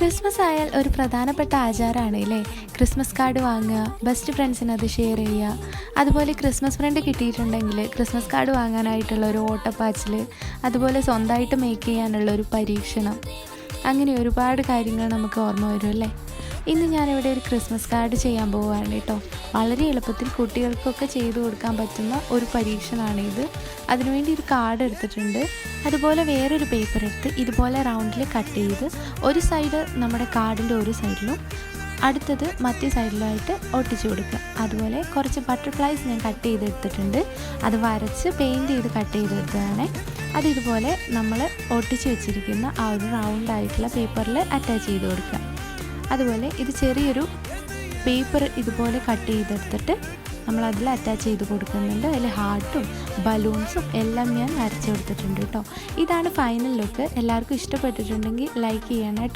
Christmas ആയാൽ ഒരു പ്രധാനപ്പെട്ട ആചാരമാണ് അല്ലേ ക്രിസ്മസ് കാർഡ് വാങ്ങുക ബെസ്റ്റ് ഫ്രണ്ട്സിന് അത് ഷെയർ ചെയ്യുക. അതുപോലെ ക്രിസ്മസ് ഫ്രണ്ട് കിട്ടിയിട്ടുണ്ടെങ്കിൽ ക്രിസ്മസ് കാർഡ് വാങ്ങാനായിട്ടുള്ള ഒരു ഓട്ടപ്പാച്ചിൽ അതുപോലെ സ്വന്തമായിട്ട് മേക്ക് ചെയ്യാനുള്ള ഒരു പരീക്ഷണം. അങ്ങനെ ഒരുപാട് കാര്യങ്ങൾ നമുക്ക് ഓർമ്മ വരും അല്ലേ? ഇന്ന് ഞാനിവിടെ ഒരു ക്രിസ്മസ് കാർഡ് ചെയ്യാൻ പോവുകയാണ് കേട്ടോ. വളരെ എളുപ്പത്തിൽ കുട്ടികൾക്കൊക്കെ ചെയ്തു കൊടുക്കാൻ പറ്റുന്ന ഒരു പരീക്ഷണമാണ് ഇത് അതിനുവേണ്ടി ഒരു കാർഡ് എടുത്തിട്ടുണ്ട്. അതുപോലെ വേറൊരു പേപ്പർ എടുത്ത് ഇതുപോലെ റൗണ്ടിൽ കട്ട് ചെയ്ത് ഒരു സൈഡ് നമ്മുടെ കാർഡിന്റെ ഒരു സൈഡിലും അടുത്തത് മറ്റേ സൈഡിലായിട്ട് ഒട്ടിച്ചു കൊടുക്കുക. അതുപോലെ കുറച്ച് ബട്ടർഫ്ലൈസ് ഞാൻ കട്ട് ചെയ്തെടുത്തിട്ടുണ്ട് അത് വരച്ച് പെയിന്റ് ചെയ്ത് കട്ട് ചെയ്തെടുത്തതാണ് അത് ഇതുപോലെ നമ്മൾ ഒട്ടിച്ചു വെച്ചിരിക്കുന്ന ആ ഒരു റൗണ്ടായിട്ടുള്ള പേപ്പറിൽ അറ്റാച്ച് ചെയ്ത് കൊടുക്കുക. അതുപോലെ ഇത് ചെറിയൊരു പേപ്പർ ഇതുപോലെ കട്ട് ചെയ്തെടുത്തിട്ട് നമ്മൾ അതിൽ അറ്റാച്ച് ചെയ്ത് കൊടുക്കുന്നുണ്ട്. അതിൽ ഹാർട്ടും ബലൂൺസും എല്ലാം ഞാൻ വരച്ച് കൊടുത്തിട്ടുണ്ട് കേട്ടോ. ഇതാണ് ഫൈനൽ ലുക്ക് എല്ലാവർക്കും ഇഷ്ടപ്പെട്ടിട്ടുണ്ടെങ്കിൽ ലൈക്ക് ചെയ്യണം കേട്ടോ.